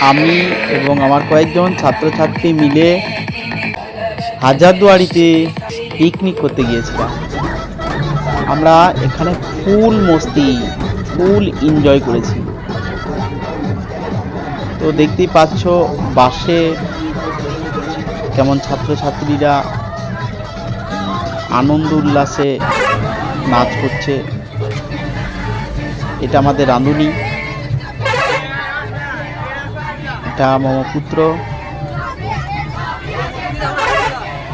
আমি এবং আমার কয়েকজন ছাত্রছাত্রী মিলে হাজারদুয়ারিতে পিকনিক করতে গিয়েছিলাম। আমরা এখানে ফুল মস্তি, ফুল এনজয় করেছি। তো দেখতেই পাচ্ছ বাসে কেমন ছাত্রছাত্রীরা আনন্দ উল্লাসে নাচ করছে। এটা আমাদের রাঁধুনি। এটা মমপুত্র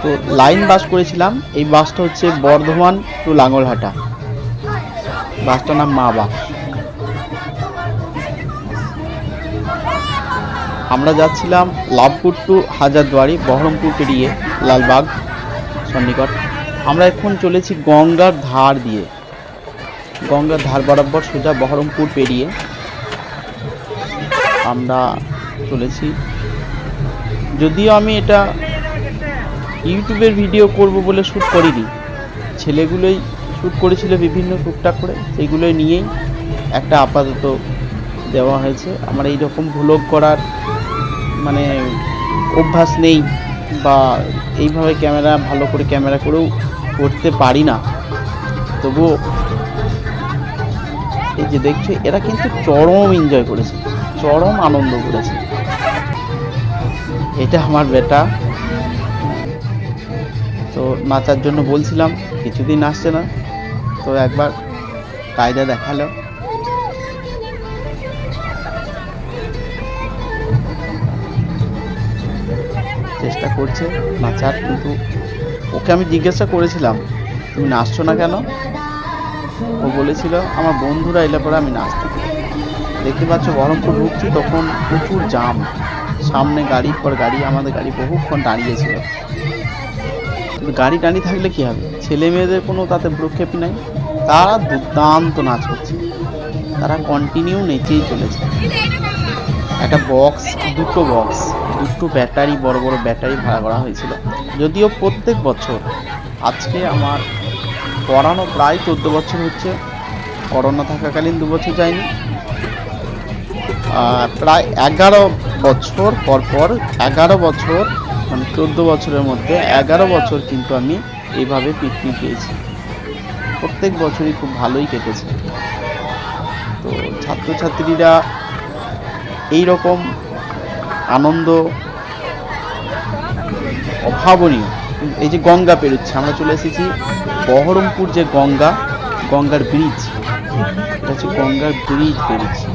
তো লাইন বাস করেছিলাম, এই বাসটা হচ্ছে বর্ধমান টু লাঙ্গলহাটা। বাসটার নাম মা বাস। আমরা যাচ্ছিলাম লাভপুর টু হাজারদুয়ারি, বহরমপুর পেরিয়ে লালবাগ সন্নিকট। আমরা এখন চলেছি গঙ্গার ধার দিয়ে। গঙ্গার ধার বরাবর সোজা বহরমপুর পেরিয়ে আমরা চলেছি যদিও আমি এটা ইউটিউবের ভিডিও করব বলে শ্যুট করিনি। ছেলেগুলোই শ্যুট করেছিল বিভিন্ন টুকটাক করে সেইগুলোই নিয়েই একটা আপাতত দেওয়া হয়েছে। আমার এই রকম ভ্লগ করার মানে অভ্যাস নেই বা এইভাবে ক্যামেরা, ভালো করে ক্যামেরা করেও করতে পারি না। তবুও এই যে দেখছ, এরা কিন্তু চরম এনজয় করেছে, চরম আনন্দ করেছে। এটা আমার বেটা। তো নাচার জন্য বলছিলাম, কিছুদিন আসছে না। তো একবার কায়দা দেখাল। চেষ্টা করছে নাচার, কিন্তু ওকে আমি জিজ্ঞাসা করেছিলাম, তুমি নাচছো না কেন? ও বলেছিল, আমার বন্ধুরা এলে পরে আমি নাচতাম দেখতে পাচ্ছ, বহরমপুর ঢুকছি তখন প্রচুর জাম। সামনে গাড়ির পর গাড়ি, আমাদের গাড়ি বহুক্ষণ দাঁড়িয়েছিল গাড়ি দাঁড়িয়ে থাকলে কি হবে? ছেলে মেয়েদের কোনো তাতে ভ্রক্ষেপই নাই। তারা দুর্দান্ত নাচ করছে। তারা কন্টিনিউ নেচেই চলেছে। একটা বক্স দুটো বক্স দুটো ব্যাটারি বড় বড় ব্যাটারি ভাড়া করা হয়েছিল। যদিও প্রত্যেক বছর, আজকে আমার পড়ানো প্রায় চোদ্দ বছর হচ্ছে। করোনা থাকাকালীন দু বছর যায়নি। প্রায় এগারো বছর পর পর এগারো বছর মানে চোদ্দ বছরের মধ্যে এগারো বছর কিন্তু আমি এইভাবে পিকনিক গিয়েছি। প্রত্যেক বছরই খুব ভালোই কেটেছে। তো ছাত্রছাত্রীরা এই রকম আনন্দ, অভাবনীয়। এই যে গঙ্গা পেরোচ্ছে, আমরা চলে এসেছি বহরমপুর যে গঙ্গা, গঙ্গার ব্রিজ এটা হচ্ছে গঙ্গার ব্রিজ পেরোচ্ছে।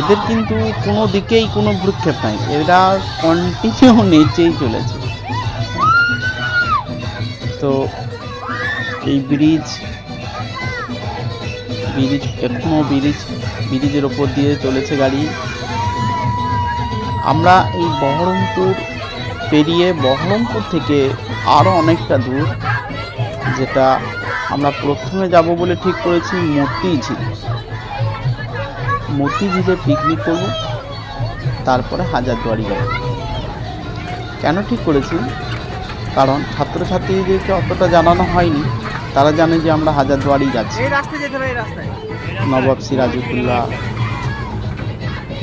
এদের কিন্তু কোনো দিকেই কোনো ভ্রুক্ষেপ নাই। এরা কন্টিনিউ নেচেই চলেছে। তো এই ব্রিজ ব্রিজ এখনও ব্রিজ, ব্রিজের ওপর দিয়ে চলেছে গাড়ি। আমরা এই বহরমপুর পেরিয়ে বহরমপুর থেকে আরও অনেকটা দূর, যেটা আমরা প্রথমে যাব বলে ঠিক করেছি মতিঝিল। মতিঝিলে পিকনিক করব তারপরে হাজারদুয়ারি যাব। কেন ঠিক করেছি? কারণ ছাত্রছাত্রীদেরকে অতটা জানানো হয়নি। তারা জানে যে আমরা হাজারদুয়ারি যাচ্ছি। নবাব সিরাজুদ্দৌলা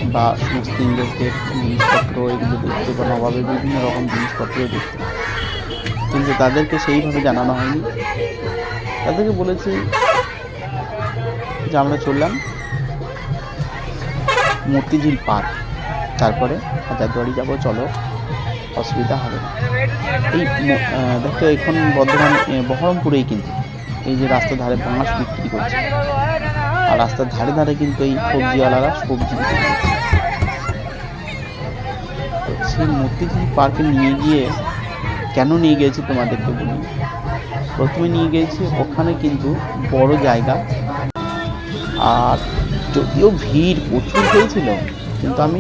বা সমস্ত ইংরেজদের জিনিসপত্র এগুলো দেখতে বা নবাবের বিভিন্ন রকম জিনিসপত্র দেখতে। কিন্তু তাদেরকে সেইভাবে জানানো হয়নি। তাদেরকে বলেছি যে আমরা চললাম। মতিঝিল পার্ক। তারপরে হাজারদুয়ারি যাব, চলো। অসুবিধা হবে না। এই দেখো, এখন বর্ধমান বহরমপুরেই কিন্তু এই যে রাস্তার ধারে বাঁশ বিক্রি করছে। আর রাস্তার ধারে ধারে কিন্তু এই সবজিওয়ালারা সবজি বিক্রি করছে। সেই মতিঝিল পার্কে নিয়ে গিয়ে কেন নিয়ে গিয়েছি তোমাদেরকে বলি? প্রথমে নিয়ে গিয়েছি ওখানে কিন্তু বড় জায়গা। আর যদিও ভিড় প্রচুর হয়েছিল, কিন্তু আমি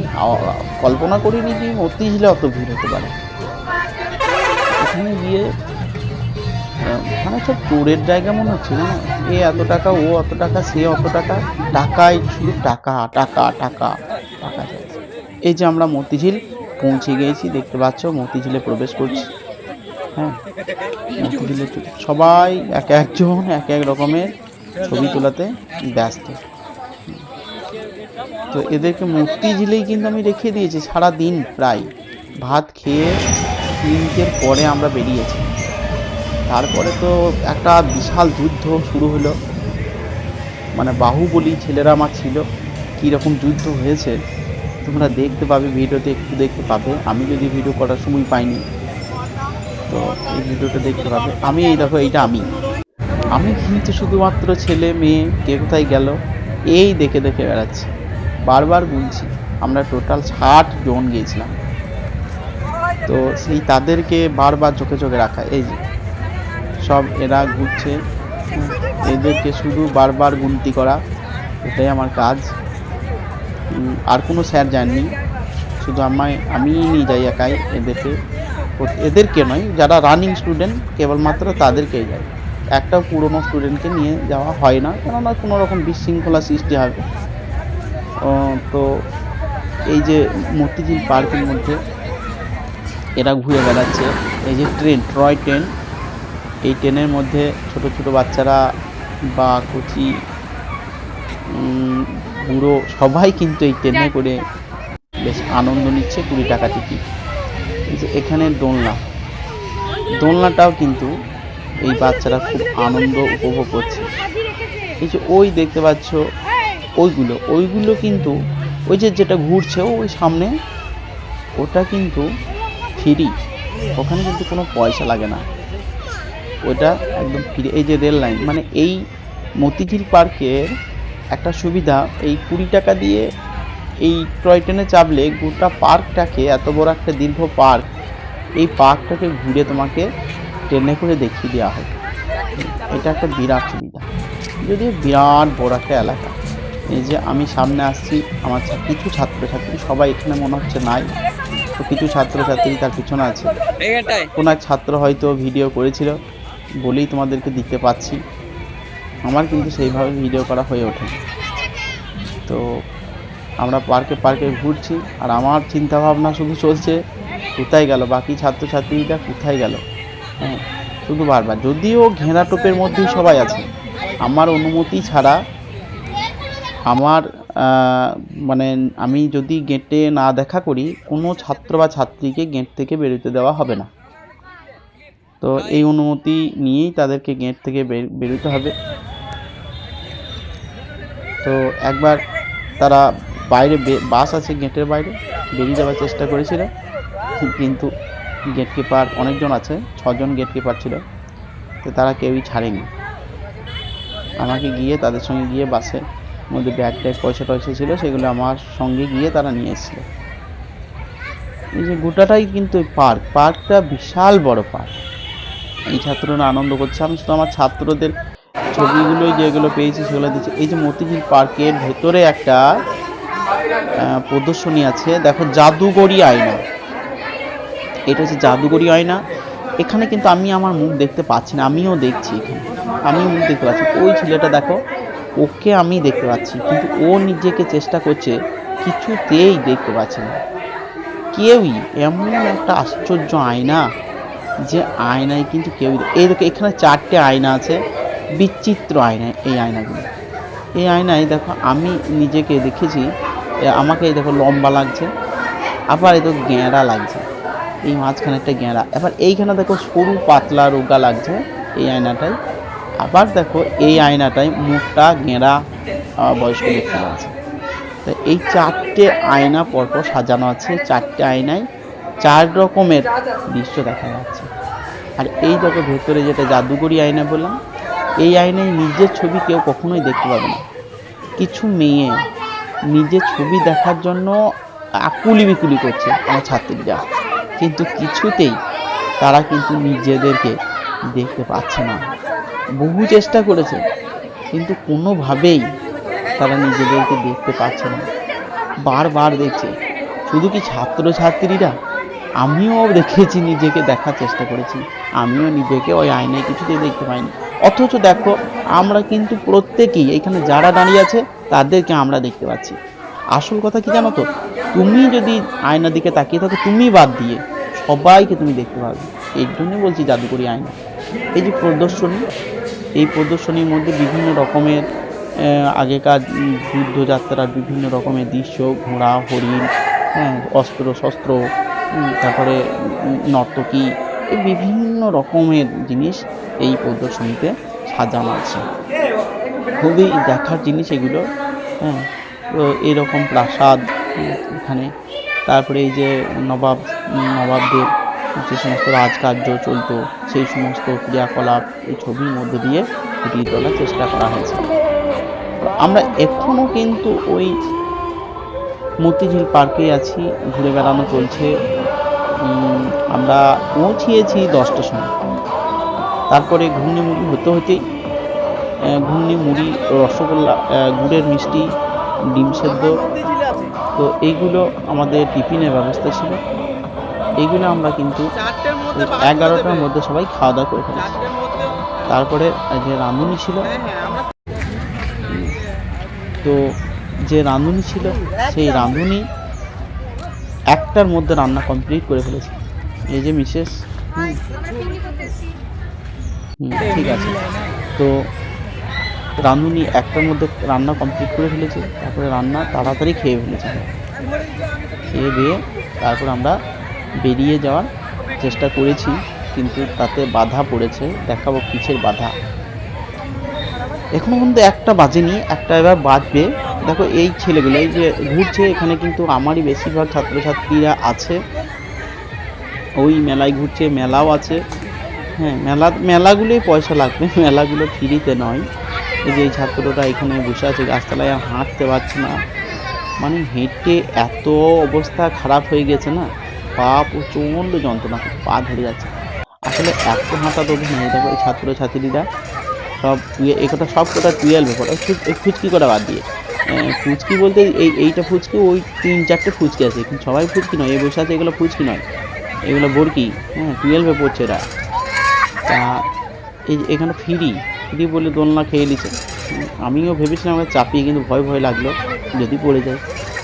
কল্পনা করিনি যে মতিঝিলে অত ভিড় হতে পারে। ওখানে গিয়ে ওখানে সব ট্যুরের জায়গা মনে হচ্ছে না? এ এত টাকা, ও অত টাকা, সে অত টাকা, টাকাই শুধু টাকা টাকা টাকা টাকা। এই যে আমরা মতিঝিল পৌঁছে গিয়েছি, দেখতে পাচ্ছ, মতিঝিলে প্রবেশ করছি। হ্যাঁ মতিঝিলে সবাই এক একজন, এক এক রকমের ছবি তোলাতে ব্যস্ত। তো এদেরকে মূর্তি ঝিলেই কিন্তু আমি রেখে দিয়েছি সারা দিন প্রায়। ভাত খেয়ে তিনটের পরে আমরা বেরিয়েছি। তারপরে তো একটা বিশাল যুদ্ধ শুরু হলো। মানে বাহুবলী ছেলেরা আমার ছিল, কীরকম যুদ্ধ হয়েছে, তোমরা দেখতে পাবে, ভিডিওতে একটু দেখতে পাবে। আমি যদি ভিডিও করার সময় পাইনি, তো এই ভিডিওটা দেখতে পাবে। আমি এই দেখো, এইটা আমি। আমি কিন্তু শুধুমাত্র ছেলে, মেয়ে, কে কোথায় গেল, এই দেখে দেখে বেড়াচ্ছি। বারবার গুনছি। আমরা টোটাল ষাট জন গিয়েছিলাম। তো সেই তাদেরকে বারবার চোখে চোখে রাখা, এই যে। সব এরা ঘুরছে। এদেরকে শুধু বারবার গুনতি করা, এটাই আমার কাজ। আর কোনো স্যার যাননি। শুধু আমায়, আমিই নিয়ে যাই একাই এদেরকে। এদেরকে নয়, যারা রানিং স্টুডেন্ট কেবলমাত্র তাদেরকেই যায় একটাও পুরনো স্টুডেন্টকে নিয়ে যাওয়া হয় না। কেননা কোনো রকম বিশৃঙ্খলা সৃষ্টি হবে তো এই যে মতিঝিল পার্কের মধ্যে এরা ঘুরে বেড়াচ্ছে। এই যে ট্রেন, ট্রয় ট্রেন, এই ট্রেনের মধ্যে ছোট ছোট বাচ্চারা বা কচি বুড়ো সবাই কিন্তু এই ট্রেনে করে বেশ আনন্দ নিচ্ছে কুড়ি টাকা টিকিট। যে এখানে দোলনা, দোলনাটাও কিন্তু এই বাচ্চারা খুব আনন্দ উপভোগ করছে। এই যে ওই দেখতে পাচ্ছ ওইগুলো ওইগুলো কিন্তু ওই যে যেটা ঘুরছে ওই সামনে, ওটা কিন্তু ফ্রি ওখানে কিন্তু কোনো পয়সা লাগে না। ওটা একদম ফ্রি এই যে রেল লাইন মানে এই মতিঝিল পার্কের একটা সুবিধা, এই কুড়ি টাকা দিয়ে এই টয় ট্রেনে চাপলে গোটা পার্কটাকে, এত বড় একটা দীর্ঘ পার্ক, এই পার্কটাকে ঘুরে তোমাকে ট্রেনে করে দেখিয়ে দেওয়া হয়। এটা একটা বিরাট সুবিধা। যদিও বিরাট বড় একটা এলাকা। এই যে আমি সামনে আসছি আমার কিছু ছাত্রছাত্রী সবাই এখানে মনে হচ্ছে নাই। তো কিছু ছাত্রছাত্রী তার পিছনে আছে। কোনো এক ছাত্র হয়তো ভিডিও করেছিল বলেই তোমাদেরকে দিতে পাচ্ছি আমার কিন্তু সেইভাবে ভিডিও করা হয়ে ওঠে তো আমরা পার্কে পার্কে ঘুরছি আর আমার চিন্তা ভাবনা শুধু চলছে কোথায় গেল? বাকি ছাত্রছাত্রীরা কোথায় গেল? হ্যাঁ শুধু বারবার। যদিও ঘেরা টোপের মধ্যেই সবাই আছে আমার অনুমতি ছাড়া আমার মানে আমি যদি গেটে না দেখা করি, কোনো ছাত্র বা ছাত্রীকে গেট থেকে বেরোতে দেওয়া হবে না। তো এই অনুমতি নিয়েই তাদেরকে গেট থেকে বের- বেরোতে হবে। তো একবার তারা বাইরে বাস আছে গেটের বাইরে, বেরিয়ে যাওয়ার চেষ্টা করেছিল। কিন্তু গেট কিপার অনেকজন আছে, ছজন গেট কিপার ছিল, তো তারা কেউই ছাড়েনি। আমাকে গিয়ে, তাদের সঙ্গে গিয়ে বাসে মধ্যে ব্যাগ ট্যাগ পয়সা টয়সা ছিল, সেগুলো আমার সঙ্গে গিয়ে তারা নিয়ে এসেছিল। এই যে গোটাটাই কিন্তু পার্ক। পার্কটা বিশাল বড় পার্ক। এই ছাত্ররা আনন্দ করছে। আমি শুধু আমার ছাত্রদের ছবিগুলোই যেগুলো পেয়েছি, সেগুলো দিচ্ছি। এই যে মতিঝিল পার্কের ভেতরে একটা প্রদর্শনী আছে। দেখো, জাদুগরি আয়না। এটা হচ্ছে জাদুগরি আয়না। এখানে কিন্তু আমি আমার মুখ দেখতে পাচ্ছি না। আমিও দেখছি এখানে। আমিও মুখ দেখতে পাচ্ছি। ওই ছেলেটা দেখো ওকে আমি দেখতে পাচ্ছি, কিন্তু ও নিজেকে চেষ্টা করছে কিছুতেই দেখতে পাচ্ছে না। কেউই এমন একটা আশ্চর্য আয়না যে আয়নায় কিন্তু কেউই এই দেখো, এখানে চারটে আয়না আছে, বিচিত্র আয়না এই আয়নাগুলো। এই আয়নায় দেখো, আমি নিজেকে দেখেছি আমাকে দেখো লম্বা লাগছে, আবার এই দেখো গেঁড়া লাগছে। এই মাঝখানে একটা গেঁড়া এবার এইখানে দেখো সরু পাতলা রোগা লাগছে এই আয়নাটায়। আবার দেখো এই আয়নাটায় মুখটা গেঁড়া বয়স্ক দেখতে লাগছে তো এই চারটে আয়না পরপর সাজানো আছে চারটে আয়নায় চার রকমের দৃশ্য দেখা যাচ্ছে। আর এই দেখো ভেতরে যেটা জাদুকরি আয়না বললাম, এই আয়নায় নিজের ছবি কেউ কখনোই দেখতে পাবে না। কিছু মেয়ে নিজের ছবি দেখার জন্য আকুলি বিকুলি করছে আমার ছাত্রীরা। কিন্তু কিছুতেই তারা কিন্তু নিজেদেরকে দেখতে পাচ্ছে না। বহু চেষ্টা করেছে, কিন্তু কোনোভাবেই তারা নিজেদেরকে দেখতে পাচ্ছে না। বারবার দেখছে। শুধু কি ছাত্রছাত্রীরা? আমিও দেখেছি নিজেকে দেখার চেষ্টা করেছি। আমিও নিজেকে ওই আয়নায় কিছুতেই দেখতে পাইনি। অথচ দেখো, আমরা কিন্তু প্রত্যেকেই এখানে যারা দাঁড়িয়ে আছে, তাদেরকে আমরা দেখতে পাচ্ছি। আসল কথা কি জানো তো? তুমি যদি আয়নার দিকে তাকিয়ে থাকো, তুমি বাদ দিয়ে সবাইকে তুমি দেখতে পাবে। এর জন্যই বলছি জাদুকরি আয়না। এই যে প্রদর্শনী, এই প্রদর্শনীর মধ্যে বিভিন্ন রকমের আগেকার যুদ্ধযাত্রার বিভিন্ন রকমের দৃশ্য, ঘোড়া, হরিণ হ্যাঁ অস্ত্র, শস্ত্র তারপরে নর্তকী, এই বিভিন্ন রকমের জিনিস এই প্রদর্শনীতে সাজানো আছে। খুবই দেখার জিনিস এগুলো হ্যাঁ তো এরকম প্রাসাদ এখানে। তারপরে এই যে নবাব, নবাবদের যে সমস্ত রাজকার্য চলতো, সেই সমস্ত ক্রিয়াকলাপ এই ছবির মধ্যে দিয়ে ফুটিয়ে তোলার চেষ্টা করা হয়েছে। আমরা এখনও কিন্তু ওই মতিঝিল পার্কে আছি, ঘুরে বেড়ানো চলছে। আমরা পৌঁছিয়েছি দশটার সময়। তারপরে ঘূর্ণি মুড়ি হতে হতেই ঘূর্ণি মুড়ি রসগোল্লা গুড়ের মিষ্টি, ডিম সেদ্ধ, তো এইগুলো আমাদের টিফিনের ব্যবস্থা ছিল। এইগুলো আমরা কিন্তু এগারোটার মধ্যে সবাই খাওয়া দাওয়া করে ফেলেছি। তারপরে যে রাঁধুনি ছিল হ্যাঁ হ্যাঁ তো যে রাঁধুনি ছিল সেই রাঁধুনি একটার মধ্যে রান্না কমপ্লিট করে ফেলেছে। এই যে মিসেস ঠিক আছে। তো রাঁধুনি একটার মধ্যে রান্না কমপ্লিট করে ফেলেছে তারপরে রান্না তাড়াতাড়ি খেয়ে ফেলেছে। খেয়ে দিয়ে তারপর আমরা বেরিয়ে যাওয়ার চেষ্টা করেছি, কিন্তু তাতে বাধা পড়েছে। দেখাবো কিসের বাধা। এখনও কিন্তু একটা বাজেনি, একটা এবার বাজবে। দেখো, এই ছেলেগুলো, এই যে ঘুরছে, এখানে কিন্তু আমারই বেশিরভাগ ছাত্রছাত্রীরা আছে। ওই মেলায় ঘুরছে, মেলাও আছে। হ্যাঁ মেলা, মেলাগুলোই পয়সা লাগবে, মেলাগুলো ফ্রিতে নয়। এই যে এই ছাত্ররা এখানে বসে আছে, গাছতলায় হাঁটতে পারছে না। মানে হেঁটে এত অবস্থা খারাপ হয়ে গেছে না? পা প্রচণ্ড যন্ত্রণা পা ধরে যাচ্ছে। আসলে এত হাঁটা দোষ নেই দেখো এই ছাত্রছাত্রীরা সব এই কথা সব কথা টুয়েলভে পড়ে। ফুচকি করা বাদ দিয়ে। ফুচকি বলতে এই এইটা ফুচকি ওই তিন চারটে ফুচকি আছে। কিন্তু সবাই ফুচকি নয় এই বসে আছে এগুলো ফুচকি নয়। এগুলো বরকি হ্যাঁ টুয়েলভে পড়ছে এরা। তা এই এখানে ফ্রি ফ্রি বলে দোলনা খেয়ে হুম, আমিও ভেবেছিলাম আমরা চাপিয়ে কিন্তু ভয় ভয় লাগল যদি পড়ে যায়।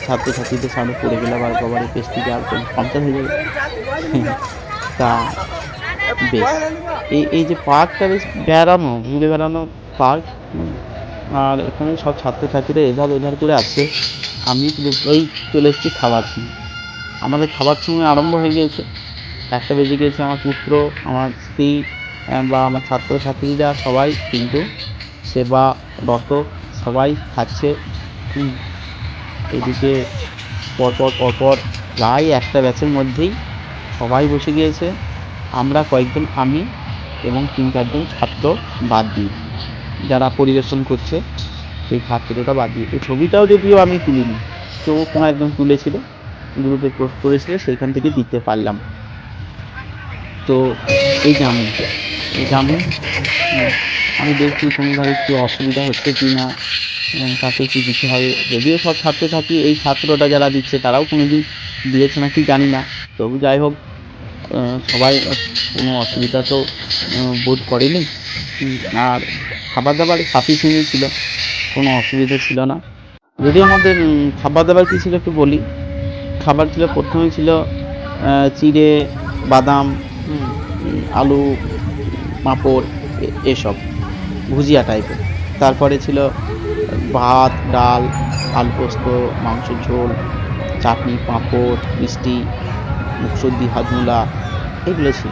ছাত্রছাত্রীদের সামনে পড়ে গেলে আবার বাবার পেস থেকে আর পাঞ্চার হয়ে যাবে। তা বেশ। এই এই যে পার্কটা বেশ বেড়ানো, ঘুরে বেড়ানো পার্ক আর এখানে সব ছাত্রছাত্রীরা এধার ওধার করে আছে আমি এই চলে এসেছি খাবার সময় আমাদের খাবার সময় আরম্ভ হয়ে গিয়েছে একটা বেজে গিয়েছে আমার পুত্র, আমার স্ত্রী বা আমার ছাত্রছাত্রীরা সবাই, কিন্তু সেবারত সবাই খাচ্ছে। এদিকে পরপর পরপর প্রায় একটা ব্যাচের মধ্যেই সবাই বসে গিয়েছে। আমরা কয়েকজন আমি এবং তিন চারজন ছাত্র বাদ দিই যারা পরিবেশন করছে সেই ছাত্রটা বাদ দিয়ে। এই ছবিটাও যদিও আমি তুলিনি তো কোনো একজন তুলেছিল গ্রুপে পোস্ট করেছিল সেইখান থেকে দিতে পারলাম। তো এই জামুন এই হুম, আমি দেখছি কোনোভাবে একটু অসুবিধা হচ্ছে কি না এবং তাতে কি দিতে হবে যদিও সব ছাত্রছাত্রী এই ছাত্রটা যারা দিচ্ছে, তারাও কোনো দিন দিয়েছে নাকি জানি না। তবু যাই হোক সবাই কোনো অসুবিধা তো বোধ করেনি। আর খাবার দাবার সাফিসিয়েন্ট ছিল, কোনো অসুবিধা ছিল না। যদি আমাদের খাবার দাবার কী ছিল একটু বলি। খাবার ছিল, প্রথমে ছিল চিড়ে, বাদাম, আলু, পাঁপড় এসব, ভুজিয়া টাইপের তারপরে ছিল ভাত, ডাল আলু পোস্ত মাংসের ঝোল, চাটনি, পাঁপড়, মিষ্টি মুখসর্দি হাজমুলা এগুলো ছিল।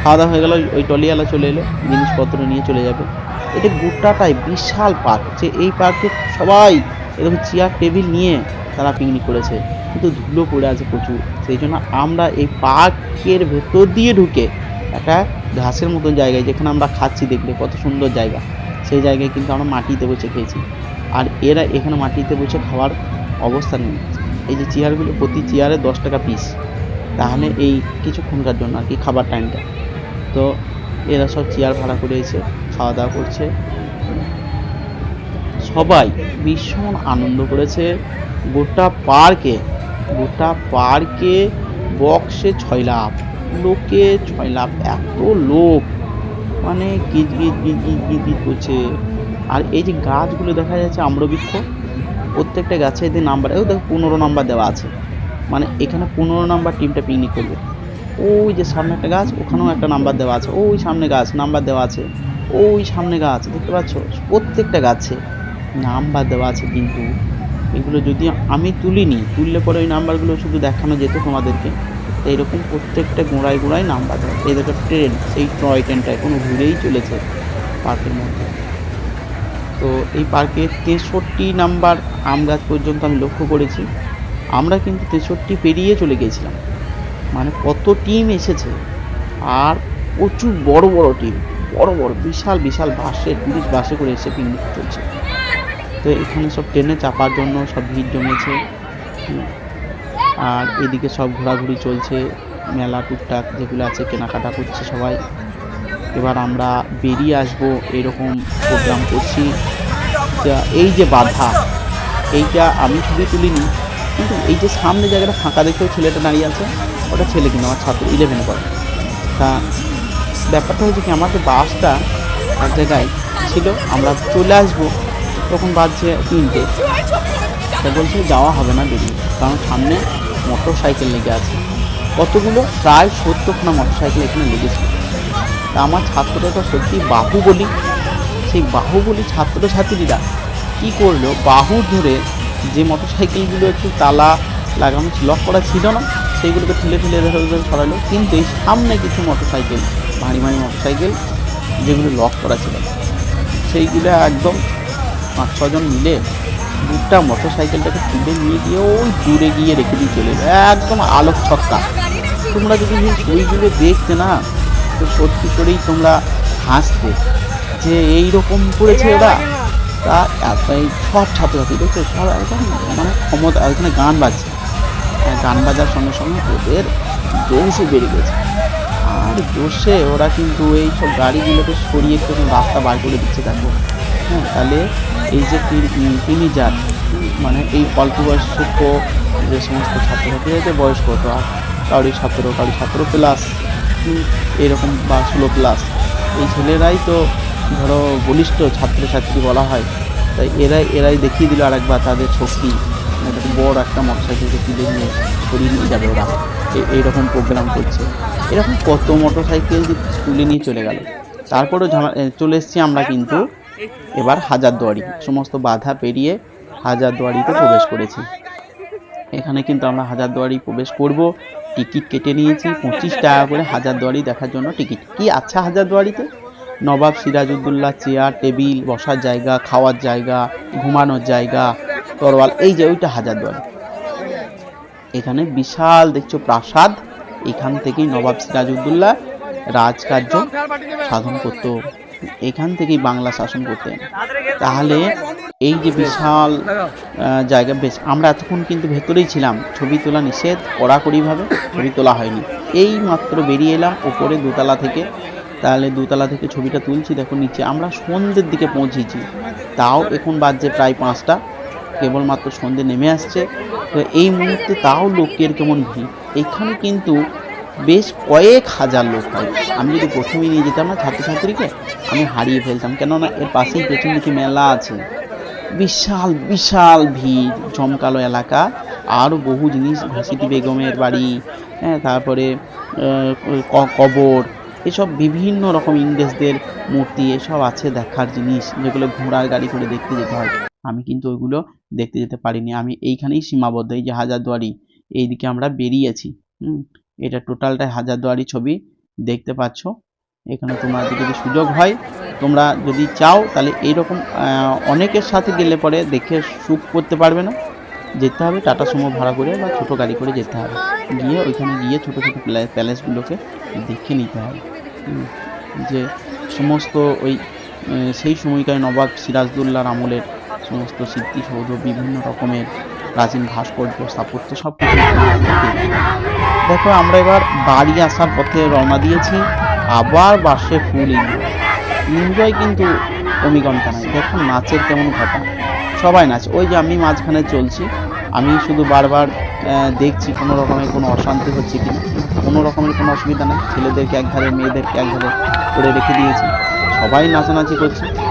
খাওয়া দাওয়া হয়ে গেল, ওই টলিওয়ালা চলে এলো, জিনিসপত্র নিয়ে চলে যাবে। এটা গোটাটাই বিশাল পার্ক, যে এই পার্কে সবাই এরকম চেয়ার, টেবিল নিয়ে তারা পিকনিক করেছে। কিন্তু ধুলো পড়ে আছে প্রচুর। সেই জন্য আমরা এই পার্কের ভেতর দিয়ে ঢুকে একটা ঘাসের মতন জায়গায়, যেখানে আমরা খাচ্ছি দেখলে, কত সুন্দর জায়গা। সেই জায়গায় কিন্তু আমরা মাটিতে বসে খেয়েছি আর এরা এখানে মাটিতে বসে খাওয়ার অবস্থা নেই। এই যে চেয়ারগুলো, প্রতি চেয়ারে দশ টাকা পিস তাহলে এই কিছুক্ষণকার জন্য আর কি খাবার টাইমটা তো এরা সব চেয়ার ভাড়া করে এসে খাওয়া দাওয়া করছে। সবাই ভীষণ আনন্দ করেছে। গোটা পার্কে গোটা পার্কে বক্সে ছয় লাভ লোকে ছয় লাভ এত লোক। মানে গিজ গিজ গিজ গিজ গিজ করছে। আর এই যে গাছগুলো দেখা যাচ্ছে, আম্রবৃক্ষ, প্রত্যেকটা গাছে এদের নাম্বার ও দেখো পনেরো নাম্বার দেওয়া আছে। মানে এখানে পনেরো নাম্বার টিমটা পিকনিক করবে। ওই যে সামনে একটা গাছ, ওখানেও একটা নাম্বার দেওয়া আছে। ওই সামনে গাছ নাম্বার দেওয়া আছে। ওই সামনে গাছ, দেখতে পাচ্ছ? প্রত্যেকটা গাছে নাম্বার দেওয়া আছে কিন্তু। এগুলো যদি আমি তুলিনি, তুললে পরে ওই নাম্বারগুলো শুধু দেখানো যেত তোমাদেরকে। তো এরকম প্রত্যেকটা গোড়ায় গোড়ায় নাম্বার দেওয়া দেখো ট্রেন সেই টয় ট্রেনটা এখনও ঘুরেই চলেছে পার্কের মধ্যে। তো এই পার্কে তেষট্টি নাম্বার আম গাছ পর্যন্ত আমি লক্ষ্য করেছি। আমরা কিন্তু তেষট্টি পেরিয়ে চলে গিয়েছিলাম। মানে কত টিম এসেছে। আর প্রচুর বড় বড় টিম। বড় বড়, বিশাল বিশাল বাসে টুরিস্ট বাসে করে এসে পিকনিক চলছে। তো এখানে সব ট্রেনে চাপার জন্য সব ভিড় জমেছে। আর এদিকে সব ঘোরাঘুরি চলছে। মেলা, টুকটাক যেগুলো আছে, কেনাকাটা করছে সবাই। এবার আমরা বেরিয়ে আসব, এরকম প্রোগ্রাম করছি। এই যে বাধা, এইটা আমি ছবি তুলিনি, কিন্তু এই যে সামনে জায়গাটা ফাঁকা দেখেও ছেলেটা দাঁড়িয়ে আছে, ওটা ছেলে কিন্তু আমার ছাত্র ইলেভেনে পড়ে তা ব্যাপারটা হচ্ছে কি আমাদের বাসটা এক জায়গায় ছিল, আমরা চলে আসব, তখন বাজছে তিনটে। তা বলছে যাওয়া হবে না বেরিয়ে, কারণ সামনে মোটর সাইকেল লেগে আছে। কতগুলো? প্রায় সত্তরখানা মোটর সাইকেল এখানে লেগেছে। তা আমার ছাত্রটা তো সত্যি বাহুবলী। সেই বাহুবলী ছাত্রছাত্রীরা কী করল? বাহু ধরে যে মোটর সাইকেলগুলো একটু তালা লাগানো লক করা ছিল না সেইগুলোকে ঠেলে ঠেলে ধরে ধরে সরালো। কিন্তু এই সামনে কিছু মোটর সাইকেল ভারী ভারী মোটর সাইকেল যেগুলো লক করা ছিল। সেইগুলো একদম পাঁচ ছজন মিলে দুটা মোটর সাইকেলটাকে তুলে নিয়ে গিয়ে ওই দূরে গিয়ে রেখে দিয়ে চলে একদম আলোক ছক্কা তোমরা যদি সেই ছবিগুলো দেখতে না তো সত্যি করেই তোমরা হাসতে যে এই রকম করেছে ওরা, তা সব ছাত্রছাত্রী দেখছ সব একদম মানে ক্ষমতা এখানে গান বাজছে। গান বাজার সঙ্গে সঙ্গে ওদের জোশও বেড়ে গেছে। আর জোশে ওরা কিন্তু এই সব গাড়িগুলোকে সরিয়ে একটু রাস্তা বার করে দিচ্ছে, দেখো। হ্যাঁ তাহলে এই যে তিনি যান মানে এই অল্প বয়স ছোট্ট যে সমস্ত ছাত্রছাত্রী আছে বয়স্ক আর কাউরি সতেরো কারোর সতেরো প্লাস এরকম বা ষোলো প্লাস এই ছেলেরাই তো ধরো বলিষ্ঠ ছাত্রছাত্রী বলা হয়। তাই এরাই এরাই দেখিয়ে দিল আরেকবার তাদের শক্তি। একটা বড় একটা মোটরসাইকেলকে তুলে নিয়ে সরিয়ে নিয়ে যাবে ওরা। এইরকম প্রোগ্রাম করছে। এরকম কত মোটরসাইকেল তুলে নিয়ে চলে গেল। তারপরেও চলে এসেছি আমরা কিন্তু এবার হাজারদুয়ারি। সমস্ত বাধা পেরিয়ে হাজারদুয়ারিতে প্রবেশ করেছি। এখানে কিন্তু আমরা হাজারদুয়ারি প্রবেশ করব। টিকিট কেটে নিয়েছি, পঁচিশ টাকা করে হাজারদুয়ারি দেখার জন্য টিকিট। কি আচ্ছা হাজারদুয়ারিতে? নবাব সিরাজউদ্দৌলা, চেয়ার, টেবিল, বসার জায়গা, খাওয়ার জায়গা, ঘুমানোর জায়গা, তরোয়াল, এই যে ওইটা হাজারদুয়ারি। এখানে বিশাল, দেখছ, প্রাসাদ। এখান থেকেই নবাব সিরাজউদ্দৌলা রাজকার্য সাধন করতো। এখান থেকেই বাংলা শাসন করতেন। তাহলে এই যে বিশাল জায়গা বেশ আমরা এতক্ষণ কিন্তু ভেতরেই ছিলাম ছবি তোলা নিষেধ কড়াকড়িভাবে ছবি তোলা হয়নি। এই মাত্র বেরিয়ে এলাম ওপরে দোতলা থেকে তাহলে দোতলা থেকে ছবিটা তুলছি দেখো নিচে আমরা সন্ধ্যের দিকে পৌঁছেছি। তাও এখন বাজছে প্রায় পাঁচটা কেবলমাত্র সন্ধে নেমে আসছে। তো এই মুহূর্তে তাও লোকের কেমন ভিড়? এখানে কিন্তু বেশ কয়েক হাজার লোক হয়। আমি যদি প্রথমেই নিয়ে যেতাম না ছাত্রছাত্রীকে আমি হারিয়ে ফেলতাম। কেননা এর পাশেই পেছন দিকে মেলা আছে। বিশাল বিশাল ভিড়, জমকালো এলাকা। আরও বহু জিনিস ঘসিটি বেগমের বাড়ি হ্যাঁ তারপরে কবর, এসব বিভিন্ন রকম ইংরেজদের মূর্তি, এসব আছে দেখার জিনিস, যেগুলো ঘোড়ার গাড়ি করে দেখতে যেতে হয়। আমি কিন্তু ওইগুলো দেখতে যেতে পারিনি। আমি এইখানেই সীমাবদ্ধ, এই যে হাজারদুয়ারি, এইদিকে আমরা বেরিয়েছি। হুম, এটা টোটালটাই হাজারদুয়ারি ছবি, দেখতে পাচ্ছ। এখানে তোমাদের যদি সুযোগ হয় তোমরা যদি চাও, তাহলে এইরকম অনেকের সাথে গেলে পরে দেখে সুখ করতে পারবে না। যেতে হবে, টাটা সুমো ভাড়া করে বা ছোটো গাড়ি করে যেতে হবে। গিয়ে ওইখানে গিয়ে ছোটো ছোটো প্যালে- প্যালেসগুলোকে দেখে নিতে হবে। যে সমস্ত ওই সেই সময়কার নবাব সিরাজদুল্লার আমলের সমস্ত স্মৃতিসৌধ বিভিন্ন রকমের প্রাচীন ভাস্কর্য, স্থাপত্য সব কিছু দেখো, আমরা এবার বাড়ি আসার পথে রওনা দিয়েছি। আবার বাসে ফুল এনজয় কিন্তু কমিকমটা নাই। দেখুন নাচের কেমন ঘটা। সবাই নাচ। ওই যে আমি মাঝখানে চলছি। আমি শুধু বারবার দেখছি কোনো রকমের কোনো অশান্তি হচ্ছে কি কোনো রকমের কোনো অসুবিধা নেই। ছেলেদেরকে একধারে, মেয়েদেরকে একধারে করে রেখে দিয়েছি। সবাই নাচানাচি করছে।